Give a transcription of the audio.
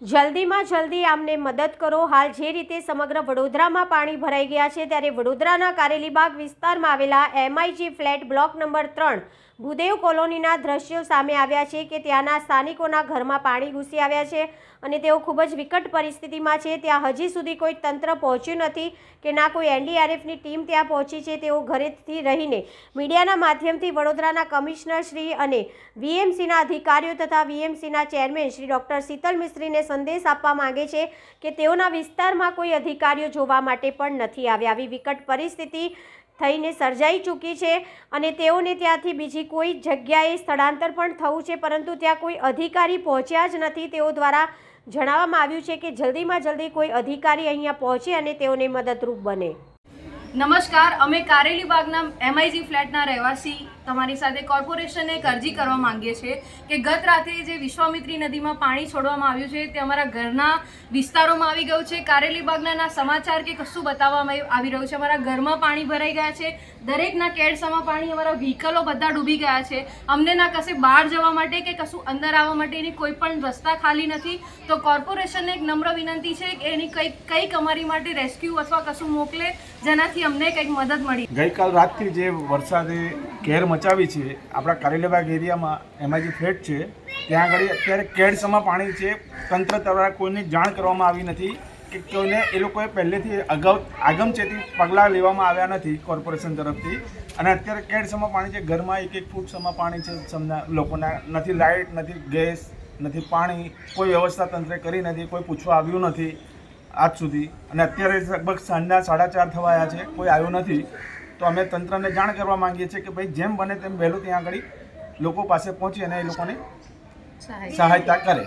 જલ્દીમાં જલ્દી આમને મદદ કરો. હાલ જે રીતે સમગ્ર વડોદરામાં પાણી ભરાઈ ગયા છે, ત્યારે વડોદરાના કારેલીબાગ વિસ્તારમાં આવેલા એમઆઈજી ફ્લેટ બ્લોક નંબર ત્રણ ભૂદેવ કોલોનીના દ્રશ્યો સામે આવ્યા છે કે ત્યાંના સ્થાનિકોના ઘરમાં પાણી ઘૂસી આવ્યા છે અને તેઓ ખૂબ જ વિકટ પરિસ્થિતિમાં છે. ત્યાં હજી સુધી કોઈ તંત્ર પહોંચ્યું નથી કે ના કોઈ એનડીઆરએફની ટીમ ત્યાં પહોંચી છે. તેઓ ઘરેથી રહીને મીડિયાના માધ્યમથી વડોદરાના કમિશનર શ્રી અને વીએમસીના અધિકારીઓ તથા વીએમસીના ચેરમેન શ્રી ડૉક્ટર શીતલ મિસ્ત્રીને સંદેશ આપવા માંગે છે કે તેઓના વિસ્તારમાં કોઈ અધિકારીઓ જોવા માટે પણ નથી આવ્યા. આવી વિકટ પરિસ્થિતિ થઈને સર્જાઈ ચૂકી છે અને તેઓને ત્યાંથી બીજી કોઈ જગ્યાએ સ્થળાંતર પણ થવું છે, પરંતુ ત્યાં કોઈ અધિકારી પહોંચ્યા જ નથી. તેઓ દ્વારા જણાવવામાં આવ્યું છે કે જલ્દીમાં જલ્દી કોઈ અધિકારી અહીંયા પહોંચે અને તેઓને મદદરૂપ બને. નમસ્કાર, અમે કારેલી બાગના એમઆઈજી ફ્લેટના રહેવાસી તમારી સાથે કોર્પોરેશનને એક અરજી કરવા માંગીએ છીએ કે ગત રાતે જે વિશ્વામિત્રી નદીમાં પાણી છોડવામાં આવ્યું છે તે અમારા ઘરના વિસ્તારોમાં આવી ગયું છે. કારેલી બાગના સમાચાર કે કશું બતાવવામાં આવી રહ્યું છે? અમારા ઘરમાં પાણી ભરાઈ ગયા છે. દરેકના કેડસામાં પાણી, અમારા વ્હીકલો બધા ડૂબી ગયા છે. અમને ના કશે બહાર જવા માટે કે કશું અંદર આવવા માટેની કોઈ પણ રસ્તા ખાલી નથી. તો કોર્પોરેશનને એક નમ્ર વિનંતી છે કે એની કંઈક કંઈક અમારી માટે રેસ્ક્યુ અથવા કશું મોકલે, જેનાથી અમને કંઈક મદદ મળી. ગઈકાલ રાતથી જે વરસાદે કેર મચાવી છે. આપણા કારેલીબાગ એરિયામાં એમાં જે ફ્લેટ છે, ત્યાં આગળ અત્યારે કેડસમાં પાણી છે. તંત્ર દ્વારા કોઈને જાણ કરવામાં આવી નથી કે કોઈને એ લોકોએ પહેલેથી અગાઉ આગમચેતી પગલાં લેવામાં આવ્યા નથી કોર્પોરેશન તરફથી. અને અત્યારે કેડસમાં પાણી છે, ઘરમાં એક એક ફૂટ સમા પાણી છે, સમના લોકોના નથી લાઇટ, નથી ગેસ, નથી પાણી, કોઈ વ્યવસ્થા તંત્રે કરી નથી, કોઈ પૂછવા આવ્યું નથી આજ સુધી. અને અત્યારે લગભગ સાંજના સાડા ચાર થવાયા છે, કોઈ આવ્યું નથી. તો અમે તંત્રને જાણ કરવા માંગીએ છીએ કે ભાઈ જેમ બને તેમ વહેલું ત્યાં આગળ લોકો પાસે પહોંચી અને એ લોકોને સહાયતા કરે.